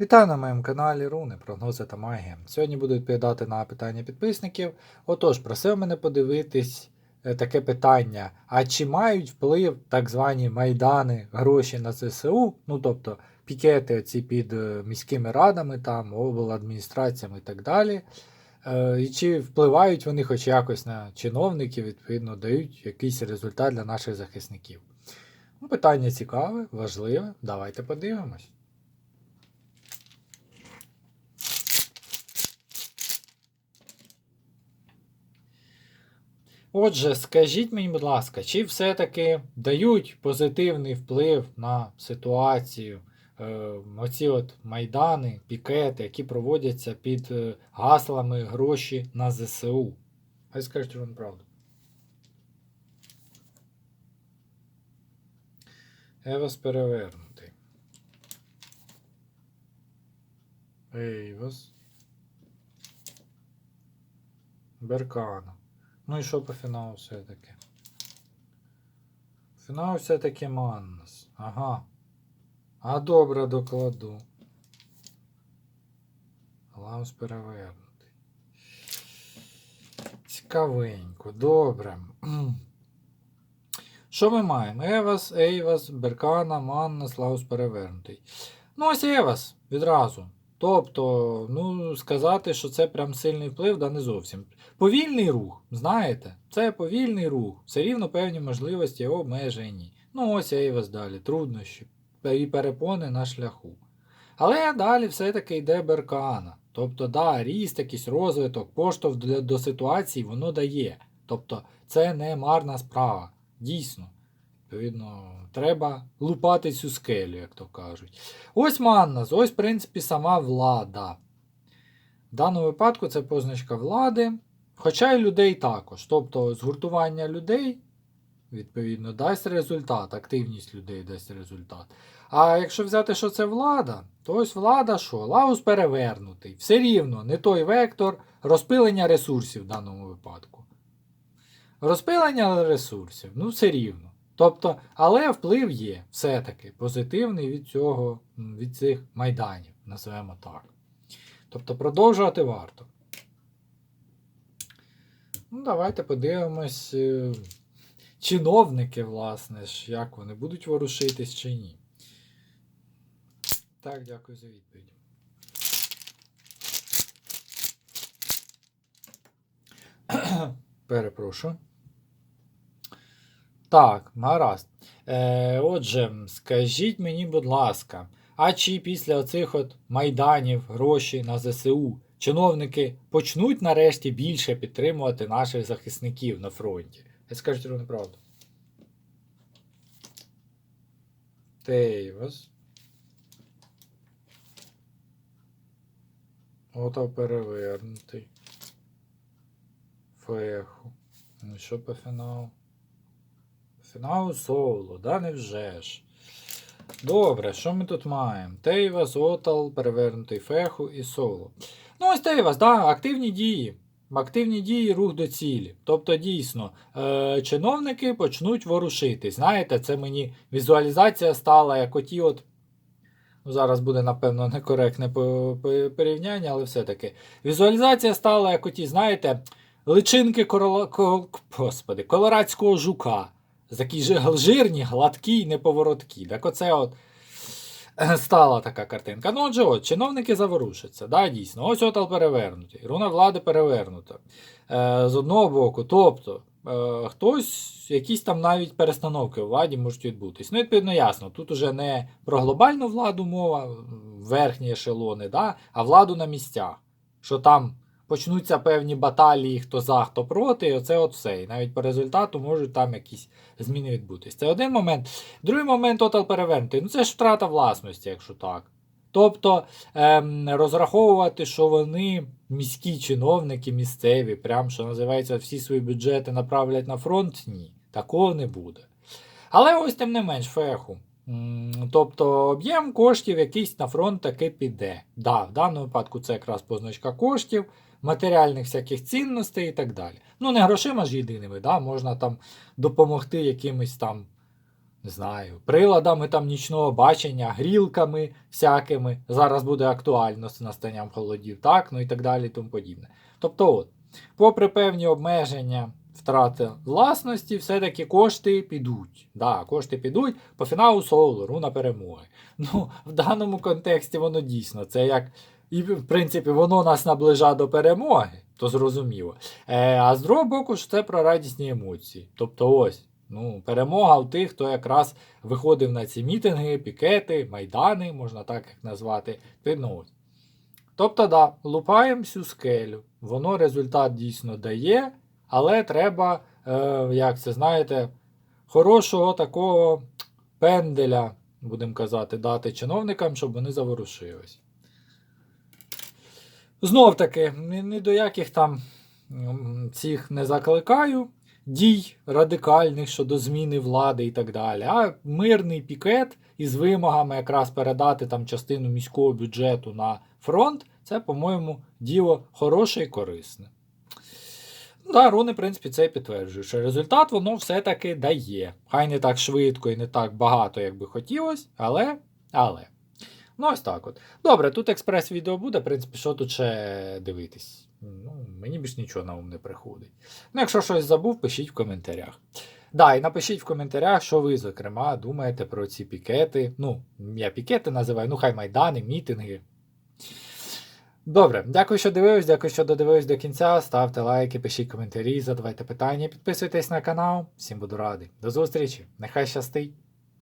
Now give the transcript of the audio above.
Вітаю на моєму каналі Руни, прогнози та магія. Сьогодні буду відповідати на питання підписників. Отож, просив мене подивитись е, таке питання: а чи мають вплив так звані майдани гроші на ЗСУ? Ну тобто пікети оці під е, міськими радами, там, обладміністраціями і так далі. Е, І чи впливають вони хоч якось на чиновників, відповідно, дають якийсь результат для наших захисників? Ну, питання цікаве, важливе. Давайте подивимось. Отже, скажіть мені, будь ласка, чи все-таки дають позитивний вплив на ситуацію е, оці от майдани, пікети, які проводяться під е, гаслами гроші на ЗСУ? Хай скажуть вам правду. Евас перевернутий. Ейвас. Беркана. Ну і що по фіналу все-таки? Фінал все-таки Маннас. Ага. А добре докладу. Лаус перевернутий. Цікавенько, добре. Що ми маємо? Евас, Ейвас, Беркана, Маннас, Лаус перевернутий. Ну, ось Евас відразу. Тобто, ну, сказати, що це прям сильний вплив, да не зовсім. Повільний рух, знаєте, це повільний рух, все рівно певні можливості обмежені. Ну, ось я і вас далі, труднощі і перепони на шляху. Але далі все-таки йде беркана. Тобто, да, ріст, якийсь розвиток, поштовх до, до ситуації воно дає. Тобто, це не марна справа. Дійсно. Відповідно, треба лупати цю скелю, як то кажуть. Ось Маннас, ось, в принципі, сама влада. В даному випадку це позначка влади. Хоча й людей також. Тобто згуртування людей, відповідно, дасть результат, активність людей дасть результат. А якщо взяти, що це влада, то ось влада що? Лаус перевернутий. Все рівно, не той вектор розпилення ресурсів в даному випадку. Розпилення ресурсів, ну все рівно. Тобто, але вплив є все-таки позитивний від цього, від цих майданів, називаємо так. Тобто продовжувати варто. Ну, давайте подивимось. е, Чиновники, власне ж, як вони будуть ворушитись чи ні. Так, дякую за відповідь. Перепрошую. Так, гаразд. Е, отже, скажіть мені, будь ласка, а чи після оцих от майданів гроші на ЗСУ чиновники почнуть нарешті більше підтримувати наших захисників на фронті? Скажіть ровно правду. Тейвас. Ото перевернутий. Феху. Ну що по фіналу? Фінал соло, да невже ж? Добре, що ми тут маємо? Тейвас, Отал, перевернутий феху і соло. Ну, ось Тейвас, да, активні дії. Активні дії, рух до цілі. Тобто, дійсно, е- чиновники почнуть ворушитись. Знаєте, це мені візуалізація стала, як оті от. Ну, зараз буде, напевно, некоректне по- по- порівняння, але все-таки. Візуалізація стала, як оті, знаєте, личинки корола... Господи, колорадського жука. Такі ж- жирні, гладкі, і неповороткі. Так оце от е, стала така картинка. Ну, отже, от, чиновники заворушаться, да, дійсно. Ось отал перевернутий, руна влади перевернута. Е, з одного боку, тобто, е, хтось, якісь там навіть перестановки у владі можуть відбутись. Ну, відповідно, ясно, тут уже не про глобальну владу мова, верхні ешелони, да, а владу на місцях. Що там почнуться певні баталії, хто за, хто проти, і оце от все. І навіть по результату можуть там якісь зміни відбутись. Це один момент. Другий момент тотал перевернутий. Ну це ж втрата власності, якщо так. Тобто ем, розраховувати, що вони міські чиновники місцеві, прям що називається, всі свої бюджети направлять на фронт, ні, такого не буде. Але ось тим не менш, феху. Тобто об'єм коштів якийсь на фронт таки піде. Да, в даному випадку це якраз позначка коштів, матеріальних всяких цінностей і так далі. Ну, не грошима ж єдиними, да, можна там допомогти якимось там не знаю, приладами там нічного бачення, грілками всякими. Зараз буде актуально з настанням холодів, так, ну і так далі, тому подібне. Тобто, от, попри певні обмеження втрати власності, все-таки кошти підуть. Да, кошти підуть по фіналу соло, руна перемоги. Ну, в даному контексті воно дійсно це як. І, в принципі, воно нас наближає до перемоги, то зрозуміло. Е, а з другого боку, ж це про радісні емоції. Тобто, ось, ну, перемога у тих, хто якраз виходив на ці мітинги, пікети, майдани, можна так їх назвати. Ти, ну. Тобто, да, лупаємо всю скелю. Воно результат дійсно дає, але треба, е, як це знаєте, хорошого такого пенделя, будемо казати, дати чиновникам, щоб вони заворушились. Знов таки, ні, до яких там цих не закликаю дій радикальних щодо зміни влади і так далі, а мирний пікет із вимогами якраз передати там частину міського бюджету на фронт, це, по-моєму, діло хороше і корисне. Ну, Да, руни, в принципі, це і підтверджують, що результат воно все-таки дає. Хай не так швидко і не так багато, як би хотілося, але. але. Ну, ось так от. Добре, тут експрес-відео буде, в принципі, що тут ще дивитись. Ну, мені більш нічого на ум не приходить. Ну, якщо щось забув, пишіть в коментарях. Да, і напишіть в коментарях, що ви, зокрема, думаєте про ці пікети. Ну, я пікети називаю, ну хай майдани, мітинги. Добре, дякую, що дивились, дякую, що додивились до кінця. Ставте лайки, пишіть коментарі, задавайте питання, підписуйтесь на канал. Всім буду радий. До зустрічі, нехай щастить!